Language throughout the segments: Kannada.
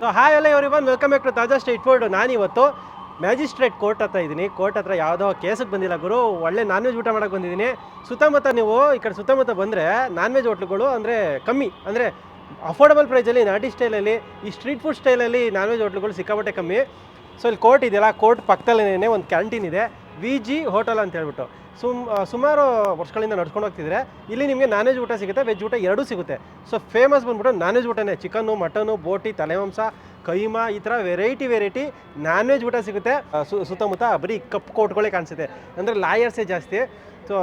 ಸೊ ಹಾಯ್ ಎಲ್ಲ ಇವರಿ ಬಂದು welcome back to Taza street food ನಾನಿವತ್ತು ಮ್ಯಾಜಿಸ್ಟ್ರೇಟ್ ಕೋರ್ಟ್ ಹತ್ರ ಇದ್ದೀನಿ. ಕೋರ್ಟ್ ಹತ್ರ ಯಾವುದೋ ಕೇಸಿಗೆ ಬಂದಿಲ್ಲ ಗುರು. ಒಳ್ಳೆ ನಾನ್ ವೆಜ್ ಊಟ ಮಾಡೋಕೆ ಬಂದಿದ್ದೀನಿ. ಸುತ್ತಮುತ್ತ ನೀವು ಈ ಕಡೆ ಸುತ್ತಮುತ್ತ ಬಂದರೆ ನಾನ್ ವೆಜ್ ಹೋಟ್ಲುಗಳು ಅಂದರೆ ಕಮ್ಮಿ. ಅಂದರೆ ಅಫೋರ್ಡಬಲ್ ಪ್ರೈಸಲ್ಲಿ ನಾಟಿ ಸ್ಟೈಲಲ್ಲಿ ಈ ಸ್ಟ್ರೀಟ್ ಫುಡ್ ಸ್ಟೈಲಲ್ಲಿ ನಾನ್ ವೆಜ್ ಹೋಟ್ಲುಗಳು ಸಿಕ್ಕಾಪಟ್ಟೆ ಕಮ್ಮಿ. ಸೊ ಇಲ್ಲಿ ಕೋರ್ಟ್ ಇದೆಯಲ್ಲ, ಕೋರ್ಟ್ ಪಕ್ಕದಲ್ಲೇನೆ ಒಂದು ಕ್ಯಾಂಟೀನ್ ಇದೆ. ವಿ ಜಿ ಹೋಟೆಲ್ ಅಂತ ಹೇಳ್ಬಿಟ್ಟು. ಸುಮ್ ಸುಮಾರು ವರ್ಷಗಳಿಂದ ನಡ್ಕೊಂಡು ಹೋಗ್ತಿದ್ರೆ, ಇಲ್ಲಿ ನಿಮಗೆ ನಾನ್ ವೆಜ್ ಊಟ ಸಿಗುತ್ತೆ, ವೆಜ್ ಊಟ ಎರಡೂ ಸಿಗುತ್ತೆ. ಸೊ ಫೇಮಸ್ ಬಂದ್ಬಿಟ್ಟು ನಾನ್ ವೆಜ್ ಊಟನೇ ಚಿಕನ್ನು ಮಟನು ಬೋಟಿ ತಲೆಮಾಂಸ ಕೈಮಾ, ಈ ಥರ ವೆರೈಟಿ ವೆರೈಟಿ ನಾನ್ ವೆಜ್ ಊಟ ಸಿಗುತ್ತೆ. ಸುತ್ತಮುತ್ತ ಬರೀ ಕಪ್ ಕೋಟ್ಗಳೇ ಕಾಣಿಸುತ್ತೆ. ಅಂದರೆ ಲಾಯರ್ಸೇ ಜಾಸ್ತಿ. ಸೊ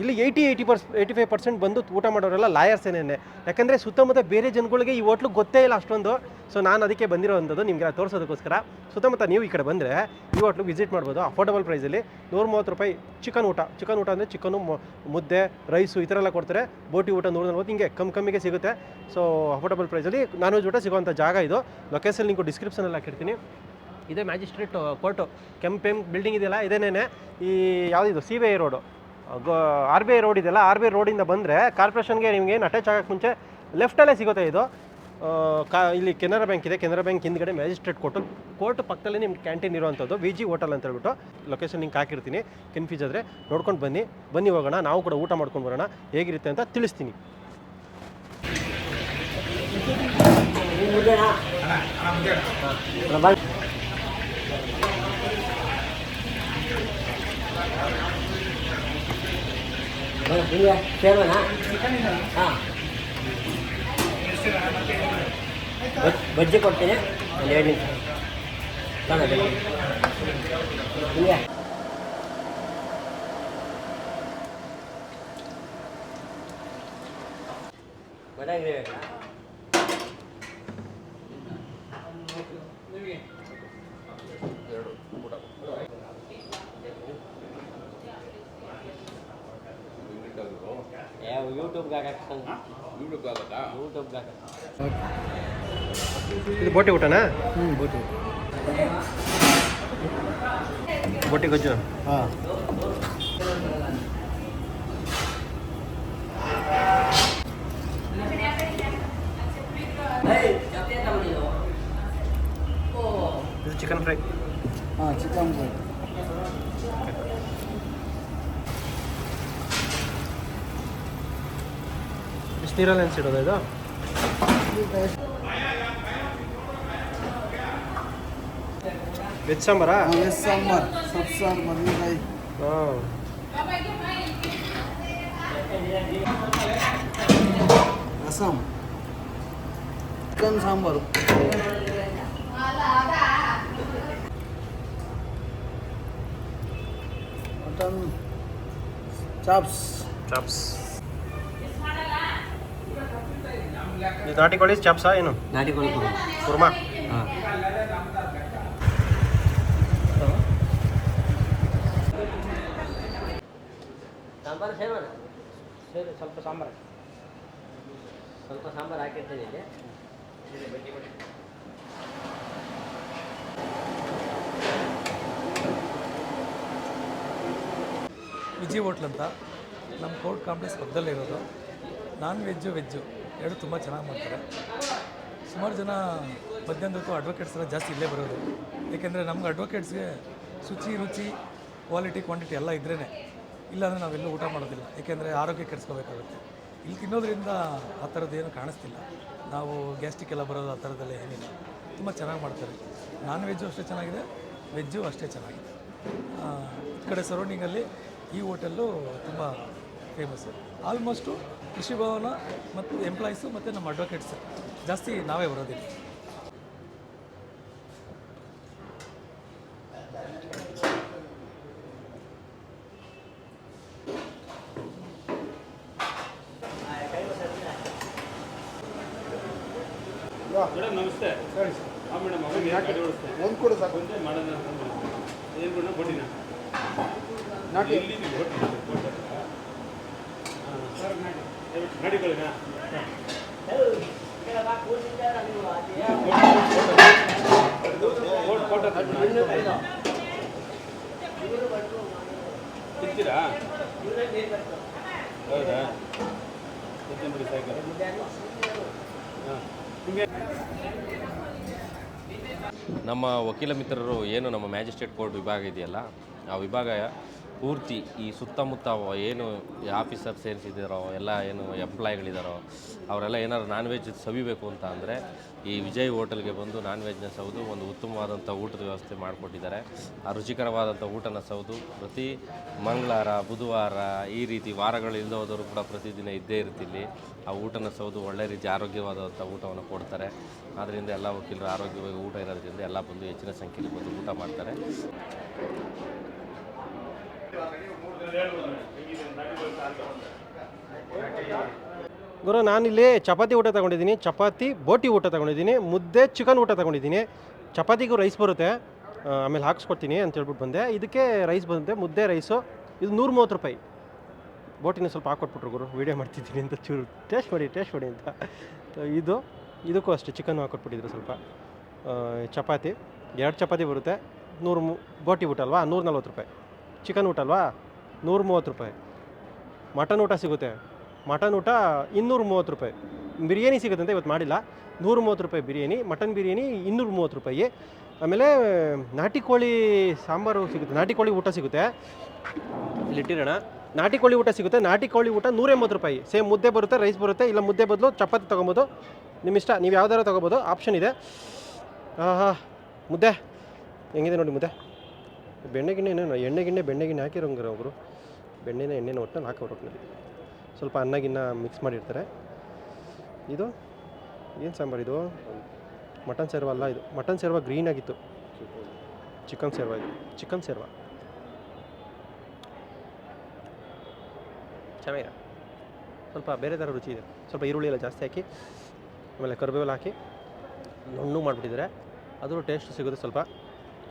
ಇಲ್ಲಿ eighty eighty per eighty five percent ಬಂದು ಊಟ ಮಾಡೋರೆಲ್ಲ ಏನೇನೆ? ಯಾಕಂದರೆ ಸುತ್ತಮುತ್ತ ಬೇರೆ ಜನಗಳಿಗೆ ಈ ಹೋಟ್ಲು ಗೊತ್ತೇ ಇಲ್ಲ ಅಷ್ಟೊಂದು. ಸೊ ನಾನು ಅದಕ್ಕೆ ಬಂದಿರೋವಂಥದ್ದು ನಿಮಗೆ ತೋರಿಸೋದಕ್ಕೋಸ್ಕರ. ಸುತ್ತಮುತ್ತ ನೀವು ಈ ಕಡೆ ಬಂದರೆ ಈ ಹೋಟ್ಲು ವಿಸಿಟ್ ಮಾಡ್ಬೋದು ಅಫೋರ್ಡಬಲ್ ಪ್ರೈಸಲ್ಲಿ ನೂರ ಮೂವತ್ತು ರೂಪಾಯಿ ಚಿಕನ್ ಊಟ. ಚಿಕನ್ ಊಟ ಅಂದರೆ ಚಿಕನು ಮುದ್ದೆ ರೈಸು ಈ ಥರ ಎಲ್ಲ ಕೊಡ್ತಾರೆ. ಬೋಟಿ ಊಟ ನೂರ ನಲ್ವತ್ತು ಹಿಂಗೆ ಕಮ್ಮಿ ಕಮ್ಮಿಗೆ ಸಿಗುತ್ತೆ. ಸೊ ಅಫೋರ್ಡಬಲ್ ಪ್ರೈಸಲ್ಲಿ ನಾನ್ ವೆಜ್ ಊಟ ಸಿಗುವಂಥ ಜಾಗ ಇದು. ಲೊಕೇಶನ್ ನಿಮಗೆ ಡಿಸ್ಕ್ರಿಪ್ಷನಲ್ಲಿ ಹಾಕಿರ್ತೀನಿ. ಇದೇ ಮ್ಯಾಜಿಸ್ಟ್ರೇಟ್ ಕೋರ್ಟು ಕೆಂಪೆಂ ಬಿಲ್ಡಿಂಗ್ ಇದೆಯಲ್ಲ ಇದೇನೇ ಈ ಯಾವುದಿದು C B I road R B I road ಇದೆಯಲ್ಲ ಆರ್ ಬಿ ಐ ರೋಡಿಂದ ಬಂದರೆ ಕಾರ್ಪೊರೇಷನ್ಗೆ ನಿಮಗೆ ಏನು ಅಟ್ಯಾಚ್ ಆಗೋಕ್ಕೆ ಮುಂಚೆ ಲೆಫ್ಟಲ್ಲೇ ಸಿಗುತ್ತೆ ಇದು. ಕಾ ಇಲ್ಲಿ ಕೆನರಾ ಬ್ಯಾಂಕ್ ಇದೆ ಕೆನರಾ ಬ್ಯಾಂಕ್ ಹಿಂದ್ಗಡೆ ಮ್ಯಾಜಿಸ್ಟ್ರೇಟ್ ಕೋರ್ಟು ಕೋರ್ಟ್ ಪಕ್ಕದಲ್ಲೇ ನಿಮ್ಗೆ ಕ್ಯಾಂಟೀನ್ ಇರುವಂಥದ್ದು ವಿ ಜಿ ಹೋಟೆಲ್ ಅಂತ ಹೇಳ್ಬಿಟ್ಟು ಲೊಕೇಶನ್ ನಿಂಗೆ ಹಾಕಿರ್ತೀನಿ. ಕನ್ಫ್ಯೂಸ್ ಆದರೆ ನೋಡ್ಕೊಂಡು ಬನ್ನಿ. ಬನ್ನಿ ಹೋಗೋಣ ನಾವು ಕೂಡ ಊಟ ಮಾಡ್ಕೊಂಡು ಬರೋಣ. ಹೇಗಿರುತ್ತೆ ಅಂತ ತಿಳಿಸ್ತೀನಿ. ಸೇವನಾ ಹಾಂ ಬಜ್ಜಿ ಕೊಡ್ತೀನಿ ಒಂದು ಎರಡು ನಿಮಿಷ ತಗೊಳ್ಳಿ ನಿಮಗೆ ಬಟಾಣಿ ಇದು ಬೋಟಿ ಊಟನಾ ಹ್ಞೂ ಬೋಟಿ ಬೋಟಿ ಗೊಜ್ಜು ಹಾಂ ಇದು ಚಿಕನ್ ಫ್ರೈ ಹಾಂ ಚಿಕನ್ ಬಿಸಿನೀರಲ್ಲಿ ನೆನ್ಸಿಡೋದು ಇದು ವೆಜ್ ಸಾಂಬಾರಾ ವೆಜ್ ಸಾಂಬಾರ್ ಸೊಪ್ಪು ಸಾರು ಬದನೆಕಾಯಿ ಹಾಂ rasam chicken sambar mutton chops chops ಇದು ನಾಟಿ ಕೋಳಿ ಚಾಪ್ಸಾ ಏನು? ನಾಟಿ ಕೋಳಿ ಕೊಡು ಕುರ್ಮಾ? ಹಾಂ. ಸಾಂಬಾರು ಸೇರೋಣ? ಸೇರಿ ಸ್ವಲ್ಪ ಸಾಂಬಾರು ಸ್ವಲ್ಪ ಸಾಂಬಾರು ಹಾಕಿರ್ತೀನಿ ಇಲ್ಲಿ. ವಿಜಿ ಹೋಟ್ಲ್ ಅಂತ. ನಮ್ಮ court complex ಪಕ್ಕದಲ್ಲಿರೋದು. Non veg veg. ಎರಡು ತುಂಬ ಚೆನ್ನಾಗಿ ಮಾಡ್ತಾರೆ. ಸುಮಾರು ಜನ ಹೊತ್ತು ಅಡ್ವೊಕೇಟ್ಸ್ ಎಲ್ಲ ಜಾಸ್ತಿ ಇಲ್ಲೇ ಬರೋದು. ಏಕೆಂದರೆ ನಮ್ಗೆ ಅಡ್ವೊಕೇಟ್ಸ್ಗೆ ಶುಚಿ, ರುಚಿ ಕ್ವಾಲಿಟಿ ಕ್ವಾಂಟಿಟಿ ಎಲ್ಲ ಇದ್ರೇ ಇಲ್ಲಾಂದರೆ ನಾವೆಲ್ಲೂ ಊಟ ಮಾಡೋದಿಲ್ಲ. ಏಕೆಂದರೆ ಆರೋಗ್ಯ ಕೆಡಿಸ್ಕೋಬೇಕಾಗುತ್ತೆ. ಇಲ್ಲಿ ತಿನ್ನೋದ್ರಿಂದ ಆ ಥರದ್ದು ಏನು ಕಾಣಿಸ್ತಿಲ್ಲ. ನಾವು ಗ್ಯಾಸ್ಟಿಕ್ ಎಲ್ಲ ಬರೋದು ಆ ಥರದ್ದೆಲ್ಲ ಏನಿಲ್ಲ. ತುಂಬ ಚೆನ್ನಾಗಿ ಮಾಡ್ತಾರೆ. ನಾನ್ ವೆಜ್ಜು ಅಷ್ಟೇ ಚೆನ್ನಾಗಿದೆ ವೆಜ್ಜು ಅಷ್ಟೇ ಚೆನ್ನಾಗಿದೆ. ಈ ಕಡೆ ಸರೌಂಡಿಂಗಲ್ಲಿ ಈ ಹೋಟೆಲ್ಲು ತುಂಬ ಫೇಮಸ್ಸು ಆಲ್ಮೋಸ್ಟು ಕೃಷಿ ಭವನ ಮತ್ತು ಎಂಪ್ಲಾಯೀಸು ಮತ್ತು ನಮ್ಮ ಅಡ್ವೊಕೇಟ್ಸ್ ಜಾಸ್ತಿ ನಾವೇ ಬರೋದಿಲ್ಲ. ಮೇಡಮ್ ನಮಸ್ತೆ. ಹಾಂ ಮೇಡಮ್ ಅವಾಗ ಗಾಡಿ ಓಡಿಸ್ತೆ ಒಂದು ಕೊಡು ಸಾಕು. ಒಂದೇ ಮಾಡೋಣ ಏನು ಬಿಡೋಣ ಬೋಟಿನ ನಾಟಿ ಹಾಂ ಸರ್ ಗಾಡಿಗಳಿನ ನಮ್ಮ ವಕೀಲ ಮಿತ್ರರು ಏನು ನಮ್ಮ ಮ್ಯಾಜಿಸ್ಟ್ರೇಟ್ ಕೋರ್ಟ್ ವಿಭಾಗ ಇದೆಯಲ್ಲ ಆ ವಿಭಾಗ ಪೂರ್ತಿ ಈ ಸುತ್ತಮುತ್ತ ಏನು ಆಫೀಸರ್ ಸೇರಿಸಿದಾರೋ, ಎಲ್ಲ ಏನು ಎಂಪ್ಲಾಯ್ಗಳಿದಾರೋ, ಅವರೆಲ್ಲ ಏನಾದ್ರು ನಾನ್ ವೆಜ್ ಸವಿಬೇಕು ಅಂತ ಅಂದರೆ ಈ ವಿಜಯ್ ಹೋಟೆಲ್ಗೆ ಬಂದು ನಾನ್ ವೆಜ್ನ ಸೌದು ಒಂದು ಉತ್ತಮವಾದಂಥ ಊಟದ ವ್ಯವಸ್ಥೆ ಮಾಡಿಕೊಟ್ಟಿದ್ದಾರೆ. ಆ ರುಚಿಕರವಾದಂಥ ಊಟನ ಸೌದು ಪ್ರತಿ ಮಂಗಳವಾರ, ಬುಧವಾರ ಈ ರೀತಿ ವಾರಗಳು ಹೋದವರು ಕೂಡ ಪ್ರತಿದಿನ ಇದ್ದೇ ಇರ್ತಿಲ್ಲಿ ಆ ಊಟನ ಸೌದು ಒಳ್ಳೆ ರೀತಿ ಆರೋಗ್ಯವಾದಂಥ ಊಟವನ್ನು ಕೊಡ್ತಾರೆ. ಆದ್ದರಿಂದ ಎಲ್ಲ ವಕೀಲರು ಆರೋಗ್ಯವಾಗಿ ಊಟ ಇರೋದ್ರಿಂದ ಎಲ್ಲ ಬಂದು ಹೆಚ್ಚಿನ ಸಂಖ್ಯೆಯಲ್ಲಿ ಬಂದು ಊಟ ಮಾಡ್ತಾರೆ. ಗುರು, ನಾನಿಲ್ಲಿ ಚಪಾತಿ ಊಟ ತಗೊಂಡಿದ್ದೀನಿ. ಚಪಾತಿ, ಬೋಟಿ ಊಟ ತಗೊಂಡಿದ್ದೀನಿ. ಮುದ್ದೆ ಚಿಕನ್ ಊಟ ತಗೊಂಡಿದ್ದೀನಿ. ಚಪಾತಿಗೂ ರೈಸ್ ಬರುತ್ತೆ. ಆಮೇಲೆ ಹಾಕ್ಸ್ಕೊಡ್ತೀನಿ ಅಂತ ಹೇಳ್ಬಿಟ್ಟು ಬಂದೆ. ಇದಕ್ಕೆ ರೈಸ್ ಬಂದೆ ಮುದ್ದೆ ರೈಸು ಇದು ನೂರ ಮೂವತ್ತು ರೂಪಾಯಿ. ಬೋಟಿನ ಸ್ವಲ್ಪ ಹಾಕ್ಕೊಟ್ಬಿಟ್ರು ಗುರು. ವೀಡಿಯೋ ಮಾಡ್ತಿದ್ದೀನಿ ಅಂತ ಚೂರು. ಟೇಸ್ಟ್ ಮಾಡಿ ಟೇಸ್ಟ್ ಮಾಡಿ ಅಂತ. ಇದು, ಇದಕ್ಕೂ ಅಷ್ಟೇ. ಚಿಕನ್ ಹಾಕ್ಕೊಟ್ಬಿಟ್ಟಿದ್ರು ಸ್ವಲ್ಪ. ಚಪಾತಿ. ಎರಡು ಚಪಾತಿ ಬರುತ್ತೆ. ನೂರು ಬೋಟಿ ಊಟ ಅಲ್ವಾ? ನೂರ ನಲ್ವತ್ತು ರೂಪಾಯಿ. ಚಿಕನ್ ಊಟ ಅಲ್ವಾ? ನೂರ ಮೂವತ್ತು ರೂಪಾಯಿ. ಮಟನ್ ಊಟ ಸಿಗುತ್ತೆ. ಮಟನ್ ಊಟ ಇನ್ನೂರ ಮೂವತ್ತು ರೂಪಾಯಿ. ಬಿರಿಯಾನಿ ಸಿಗುತ್ತಂತೆ ಇವತ್ತು ಮಾಡಿಲ್ಲ. ನೂರ ಮೂವತ್ತು ರೂಪಾಯಿ ಬಿರಿಯಾನಿ, ಮಟನ್ ಬಿರಿಯಾನಿ ಇನ್ನೂರ ಮೂವತ್ತು ರೂಪಾಯಿ. ಆಮೇಲೆ ನಾಟಿ ಕೋಳಿ ಸಾಂಬಾರು ಸಿಗುತ್ತೆ. ನಾಟಿ ಕೋಳಿ ಊಟ ಸಿಗುತ್ತೆ. ಇಲ್ಲಿಟ್ಟಿರೋಣ ನಾಟಿ ಕೋಳಿ ಊಟ ಸಿಗುತ್ತೆ. ನಾಟಿ ಕೋಳಿ ಊಟ ನೂರ ಎಂಬತ್ತು ರೂಪಾಯಿ. ಸೇಮ್ ಮುದ್ದೆ ಬರುತ್ತೆ, ರೈಸ್ ಬರುತ್ತೆ, ಇಲ್ಲ ಮುದ್ದೆ ಬದಲು ಚಪಾತಿ ತೊಗೊಬೋದು. ನಿಮ್ಮ ಇಷ್ಟ, ನೀವು ಯಾವ್ದಾರು ತೊಗೋಬೋದು. ಆಪ್ಷನ್ ಇದೆ. ಮುದ್ದೆ. ಹೆಂಗಿದೆ ನೋಡಿ ಮುದ್ದೆ? ಬೆಣ್ಣೆ ಗಿಣ್ಣೆ ಏನೇನು ಎಣ್ಣೆ ಗಿಣ್ಣೆ ಬೆಣ್ಣೆ ಗಿಣ್ಣೆ ಹಾಕಿರೋಂಗಿರೋ ಅವರು, ಬೆಣ್ಣೆನ ಎಣ್ಣೆನ ಒಟ್ಟಿನಲ್ಲಿ ಹಾಕೋರು ಒಟ್ಟಿನಲ್ಲಿ ಸ್ವಲ್ಪ ಅನ್ನ ಗಿನ್ನ ಮಿಕ್ಸ್ ಮಾಡಿರ್ತಾರೆ. ಇದು, ಏನು ಸಾಂಬಾರು ಇದು? ಮಟನ್ ಸೇರ್ವ ಅಲ್ಲ ಇದು. ಮಟನ್ ಸೇರ್ವ ಗ್ರೀನ್ ಆಗಿತ್ತು. ಚಿಕನ್ ಸೇರ್ವ ಇದು. ಚಿಕನ್ ಸೇರ್ವ. ಚೆನ್ನಾಗಿದೆ. ಸ್ವಲ್ಪ ಬೇರೆ ಥರ ರುಚಿ ಇದೆ. ಸ್ವಲ್ಪ ಈರುಳ್ಳಿ ಎಲ್ಲ ಜಾಸ್ತಿ ಹಾಕಿ, ಆಮೇಲೆ ಕರಿಬೇವೆಲ್ಲ ಹಾಕಿ, ನುಣ್ಣು ಮಾಡಿಬಿಟ್ಟಿದ್ದಾರೆ. ಅದರ ಟೇಸ್ಟ್ ಸಿಗುತ್ತೆ ಸ್ವಲ್ಪ.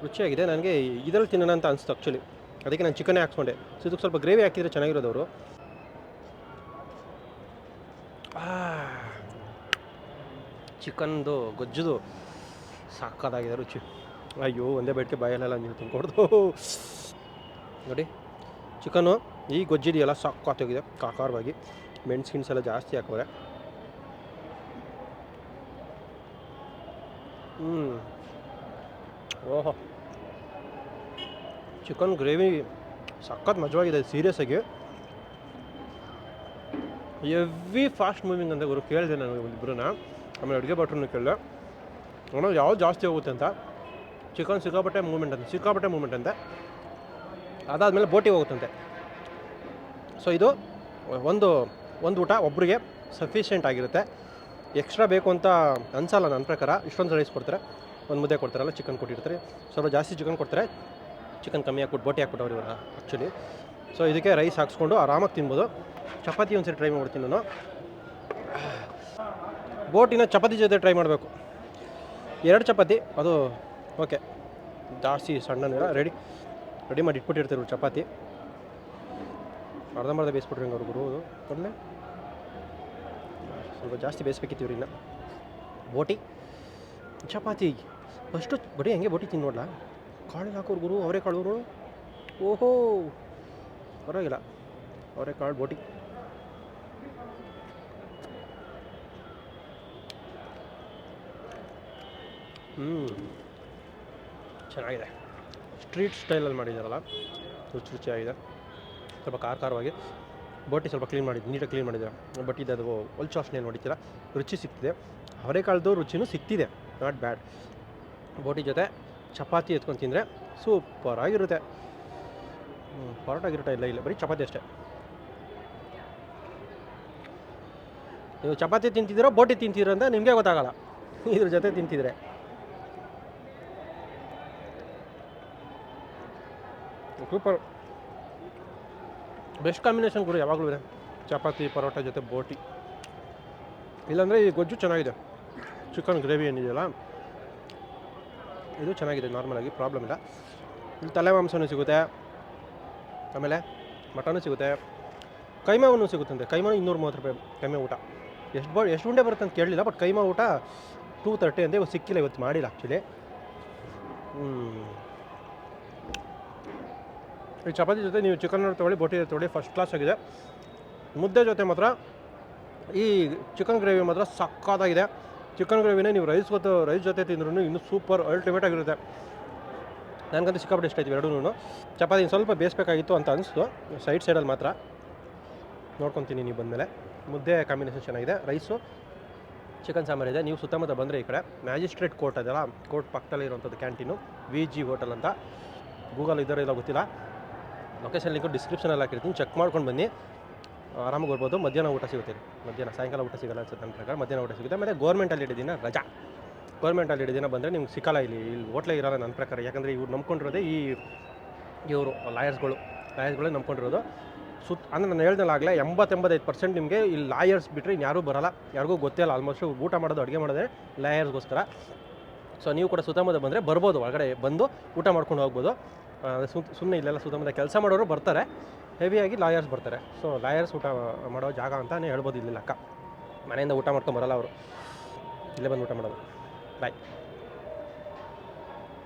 ರುಚಿಯಾಗಿದೆ. ನನಗೆ ಇದರಲ್ಲಿ ತಿನ್ನೋಣ ಅಂತ ಅನಿಸ್ತು ಆ್ಯಕ್ಚುಲಿ ಅದಕ್ಕೆ ನಾನು ಚಿಕನ್ನೇ ಹಾಕ್ಸ್ಕೊಂಡೆ. ಸೊ ಇದಕ್ಕೆ ಸ್ವಲ್ಪ ಗ್ರೇವಿ ಹಾಕಿದರೆ ಚೆನ್ನಾಗಿರೋದು ಅವರು. ಚಿಕನ್ದು ಗೊಜ್ಜುದು ಸಾಕಾದಾಗಿದೆ ರುಚಿ. ಅಯ್ಯೋ, ಒಂದೇ ಬೇಡಿಕೆ ಬಾಯಲ್ಲೆಲ್ಲ ನೀವು ತುಂಬಿಕೊಡ್ದು ನೋಡಿ ಚಿಕನು ಈ ಗೊಜ್ಜಿದೆಯಲ್ಲ ಸಾಕಾತೋಗಿದೆ, ಕಾಕಾರವಾಗಿ. ಮೆಣಸಿನ್ಸ್ ಎಲ್ಲ ಜಾಸ್ತಿ ಹಾಕೋರೆ ಹ್ಞೂ ಓಹೋ. ಚಿಕನ್ ಗ್ರೇವಿ ಸಖತ್ ಮಜವಾಗಿದೆ ಸೀರಿಯಸ್ ಆಗಿ. ಎವ್ವಿ ಫಾಸ್ಟ್ ಮೂವಿಂಗ್ ಅಂತ ಗುರು ಕೇಳಿದೆ ನಾನು ಇಬ್ಬರನ್ನ ಆಮೇಲೆ ಅಡುಗೆ ಭಟ್ರನ್ನು ಕೇಳಿದೆ. ಅವನು ಯಾವ್ದು ಜಾಸ್ತಿ ಹೋಗುತ್ತೆ ಅಂತ. ಚಿಕನ್ ಸಿಕ್ಕಾಪಟ್ಟೆ ಮೂಮೆಂಟ್ ಅಂತ, ಸಿಕ್ಕಾಪಟ್ಟೆ ಮೂಮೆಂಟ್ ಅಂತೆ. ಅದಾದಮೇಲೆ ಬೋಟಿ ಹೋಗುತ್ತಂತೆ. ಸೊ ಇದು ಒಂದು ಒಂದು ಊಟ ಒಬ್ಬರಿಗೆ ಸಫಿಷಿಯೆಂಟ್ ಆಗಿರುತ್ತೆ. ಎಕ್ಸ್ಟ್ರಾ ಬೇಕು ಅಂತ ಅನ್ಸಲ್ಲ ನನ್ನ ಪ್ರಕಾರ. ಇಷ್ಟೊಂದು ರೈಸ್ ಕೊಡ್ತಾರೆ. ಒಂದು ಮುದ್ದೆ ಕೊಡ್ತಾರಲ್ಲ ಚಿಕನ್ ಕೊಟ್ಟಿರ್ತಾರೆ. ಸ್ವಲ್ಪ ಜಾಸ್ತಿ ಚಿಕನ್ ಕೊಡ್ತಾರೆ. ಚಿಕನ್ ಕಮ್ಮಿ ಹಾಕ್ಬಿಟ್ಟು ಬೋಟಿ ಹಾಕ್ಬಿಟ್ಟವ್ರು ಇವರು ಆ್ಯಕ್ಚುಲಿ ಸೊ ಇದಕ್ಕೆ ರೈಸ್ ಹಾಕ್ಸ್ಕೊಂಡು ಆರಾಮಾಗಿ ತಿನ್ಬೋದು. ಚಪಾತಿ ಒಂದ್ಸರಿ ಟ್ರೈ ಮಾಡ್ತೀನಿ ನಾನು. ಬೋಟಿನ ಚಪಾತಿ ಜೊತೆ ಟ್ರೈ ಮಾಡಬೇಕು. ಎರಡು ಚಪಾತಿ, ಅದು ಓಕೆ ಜಾಸ್ತಿ ಸಣ್ಣನಿಲ್ಲ ರೆಡಿ ರೆಡಿ ಮಾಡಿ ಇಟ್ಬಿಟ್ಟಿರ್ತಾರೆ ಚಪಾತಿ. ಅರ್ಧಂಬರ್ಧ ಬೇಯಿಸ್ಬಿಟ್ರಿ ಗುರು ಕೊಡಲೆ ಸ್ವಲ್ಪ ಜಾಸ್ತಿ ಬೇಯಿಸ್ಬೇಕಿತ್ತು ಇವ್ರನ್ನ ಬೋಟಿ. ಚಪಾತಿ. ಫಸ್ಟು ಬರೀ ಹಂಗೆ ಬೋಟಿ ತಿಂದು ನೋಡ್ಲಾ ಕಾಳು ಹಾಕೋರು ಗುರು, ಅವರೇ ಕಾಳು ಓಹೋ! ಪರವಾಗಿಲ್ಲ. ಅವರೇ ಕಾಳು ಬೋಟಿ. ಹ್ಞೂ ಚೆನ್ನಾಗಿದೆ. ಸ್ಟ್ರೀಟ್ ಸ್ಟೈಲಲ್ಲಿ ಮಾಡಿದ್ದಾರಲ್ಲ ರುಚಿ ರುಚಿಯಾಗಿದೆ. ಸ್ವಲ್ಪ ಖಾರ ಖಾರವಾಗಿ. ಬೋಟಿ ಸ್ವಲ್ಪ ಕ್ಲೀನ್ ಮಾಡಿದ್ದು ನೀಟಾಗಿ ಕ್ಲೀನ್ ಮಾಡಿದ್ದಾರೆ ಬಟ್ ಇದು ಅದು ಹೊಲ್ಚು ಏನು ಹೊಡಿತೀರ ರುಚಿ ಸಿಗ್ತಿದೆ ಅವರೆಕಾಳ್ದು ರುಚಿನೂ ಸಿಗ್ತಿದೆ ನಾಟ್ ಬ್ಯಾಡ್. ಬೋಟಿ ಜೊತೆ ಚಪಾತಿ ಎತ್ಕೊಂಡು ತಿಂದರೆ ಸೂಪರಾಗಿರುತ್ತೆ ಪರೋಟಾಗಿರುತ್ತೆ ಇಲ್ಲ ಇಲ್ಲ, ಬರೀ ಚಪಾತಿ ಅಷ್ಟೇ. ನೀವು ಚಪಾತಿ ತಿಂತಿದ್ದೀರೋ, ಬೋಟಿ ತಿಂತಿದ್ದೀರೋ ಅಂತ ನಿಮಗೆ ಗೊತ್ತಾಗಲ್ಲ. ಇದ್ರ ಜೊತೆ ತಿಂತಿದ್ರೆ. ಸೂಪರ್. ಬೆಸ್ಟ್ ಕಾಂಬಿನೇಷನ್ ಕೂಡ, ಯಾವಾಗಲೂ ಇದೆ. ಚಪಾತಿ, ಪರೋಟ ಜೊತೆ ಬೋಟಿ. ಇಲ್ಲಾಂದರೆ ಈ ಗೊಜ್ಜು ಚೆನ್ನಾಗಿದೆ. ಚಿಕನ್ ಗ್ರೇವಿ ಏನಿದೆಯಲ್ಲ? ಇದು ಚೆನ್ನಾಗಿದೆ ನಾರ್ಮಲಾಗಿ ಪ್ರಾಬ್ಲಮ್ ಇಲ್ಲ. ಇಲ್ಲಿ ತಲೆ ಮಾಂಸನೂ ಸಿಗುತ್ತೆ, ಆಮೇಲೆ ಮಟನು ಸಿಗುತ್ತೆ, ಕೈಮಾವನ್ನು ಸಿಗುತ್ತಂತೆ. ಕೈಮಾ ಇನ್ನೂರ ಮೂವತ್ತು ರೂಪಾಯಿ ಕೈಮೆ ಊಟ. ಎಷ್ಟು ಬಾ, ಎಷ್ಟು ಉಂಡೆ ಬರುತ್ತೆ ಅಂತ ಕೇಳಲಿಲ್ಲ ಬಟ್ ಕೈಮಾ ಊಟ ಟೂ ತರ್ಟಿ ಅಂತ ಇವತ್ತು ಸಿಕ್ಕಿಲ್ಲ, ಇವತ್ತು ಮಾಡಿಲ್ಲ ಆ್ಯಕ್ಚುಲಿ ಈ ಚಪಾತಿ ಜೊತೆ ನೀವು ಚಿಕನ್ ತೊಗೊಳ್ಳಿ, ಬೋಟಿ ತೊಗೊಳ್ಳಿ ಫಸ್ಟ್ ಕ್ಲಾಸ್ ಆಗಿದೆ. ಮುದ್ದೆ ಜೊತೆ ಮಾತ್ರ ಈ ಚಿಕನ್ ಗ್ರೇವಿ ಮಾತ್ರ ಸಕ್ಕತ್ತಾಗಿದೆ ಚಿಕನ್ ಗ್ರೇವಿನ ನೀವು ರೈಸ್ ಮತ್ತು ರೈಸ್ ಜೊತೆ ತಿಂದ್ರೂ ಇನ್ನೂ ಸೂಪರ್ ಅಲ್ಟಿಮೇಟ್ ಆಗಿರುತ್ತೆ. ನನಗಂತೂ ಸಿಕ್ಕಾಪಟ್ಟೆ ಇಷ್ಟ ಆಯ್ತು ಎರಡೂ ಚಪಾತಿ ಸ್ವಲ್ಪ ಬೇಯಿಸ್ಬೇಕಾಗಿತ್ತು ಅಂತ ಅನಿಸ್ತು. ಸೈಡ್ ಸೈಡಲ್ಲಿ ಮಾತ್ರ. ನೋಡ್ಕೊತೀನಿ ನೀವು ಬಂದಮೇಲೆ. ಮುದ್ದೆ ಕಾಂಬಿನೇಷನ್ ಚೆನ್ನಾಗಿದೆ. ರೈಸು, ಚಿಕನ್ ಸಾಂಬಾರ್ ಇದೆ. ನೀವು ಸುತ್ತಮುತ್ತ ಬಂದರೆ ಈ ಕಡೆ ಮ್ಯಾಜಿಸ್ಟ್ರೇಟ್ ಕೋರ್ಟ್ ಅದಲ್ಲ, ಕೋರ್ಟ್ ಪಕ್ಕದಲ್ಲಿ ಇರುವಂಥದ್ದು ಕ್ಯಾಂಟೀನು. ವಿ ಜಿ ಹೋಟೆಲ್ ಅಂತ. ಗೂಗಲ್ ಇದ್ದಾರೆ ಇಲ್ಲ ಗೊತ್ತಿಲ್ಲ. ಲೊಕೇಶನ್ ಲಿಂಕು ಡಿಸ್ಕ್ರಿಪ್ಷನಲ್ಲಿ ಹಾಕಿರ್ತೀನಿ. ಚೆಕ್ ಮಾಡ್ಕೊಂಡು ಬನ್ನಿ. ಆರಾಮಾಗಿ ಬರ್ಬೋದು. ಮಧ್ಯಾಹ್ನ ಊಟ ಸಿಗುತ್ತೆ. ಮಧ್ಯಾಹ್ನ, ಸಾಯಂಕಾಲ ಊಟ ಸಿಗಲ್ಲ ಅನ್ಸುತ್ತೆ ನನ್ನ ಪ್ರಕಾರ. ಮಧ್ಯಾಹ್ನ ಊಟ ಸಿಗುತ್ತೆ. ಆಮೇಲೆ ಗೌರ್ಮೆಂಟಲ್ಲಿ ದಿನ ರಜಾ. ಗೌರ್ಮೆಂಟಲ್ಲಿ ದಿನ ಬಂದರೆ ನಿಮ್ಗೆ ಸಿಕ್ಕಲ್ಲ ಇಲ್ಲಿ. ಇಲ್ಲಿ ಹೋಟ್ಲೇ ಇರೋಲ್ಲ ನನ್ನ ಪ್ರಕಾರ. ಯಾಕಂದರೆ ಇವ್ರು ನಂಬ್ಕೊಂಡಿರೋದೇ ಈ ಇವರು ಲಾಯರ್ಸ್ಗಳು ಲಾಯರ್ಸ್ಗಳೇ ನಂಬ್ಕೊಂಡಿರೋದು. ಸುತ್ ಅಂದರೆ ನಾನು ಹೇಳ್ದಲ್ಲಾಗಲೇ ಎಂಬತ್ತೆಂಬತ್ತೈದು ಪರ್ಸೆಂಟ್ ನಿಮಗೆ ಇಲ್ಲಿ ಲಾಯರ್ಸ್ ಬಿಟ್ಟರೆ ಇನ್ಯಾರೂ ಬರಲ್ಲ. ಯಾರಿಗೂ ಗೊತ್ತೇ ಇಲ್ಲ. ಆಲ್ಮೋಸ್ಟ್ ಊಟ ಮಾಡೋದು, ಅಡುಗೆ ಮಾಡೋದೇ ಲಾಯರ್ಸ್ಗೋಸ್ಕರ ಸೊ ನೀವು ಕೂಡ ಸುತ್ತಮುತ್ತ ಬಂದರೆ ಬರ್ಬೋದು. ಒಳಗಡೆ ಬಂದು ಊಟ ಮಾಡ್ಕೊಂಡು ಹೋಗ್ಬೋದು. ಸುಮ್ಮನೆ ಇಲ್ಲೆಲ್ಲ ಸುತ್ತಮುತ್ತ ಕೆಲಸ ಮಾಡೋರು ಬರ್ತಾರೆ. ಹೆವಿಯಾಗಿ ಲಾಯರ್ಸ್ ಬರ್ತಾರೆ. ಸೊ ಲಾಯರ್ಸ್ ಊಟ ಮಾಡೋ ಜಾಗ ಅಂತಲೇ ಹೇಳ್ಬೋದು ಇಲ್ಲಿ ಲೆಕ್ಕ. ಮನೆಯಿಂದ ಊಟ ಮಾಡ್ಕೊಂಡು ಬರಲ್ಲ ಅವರು. ಇಲ್ಲೇ ಬಂದು ಊಟ ಮಾಡೋದು. ಬಾಯ್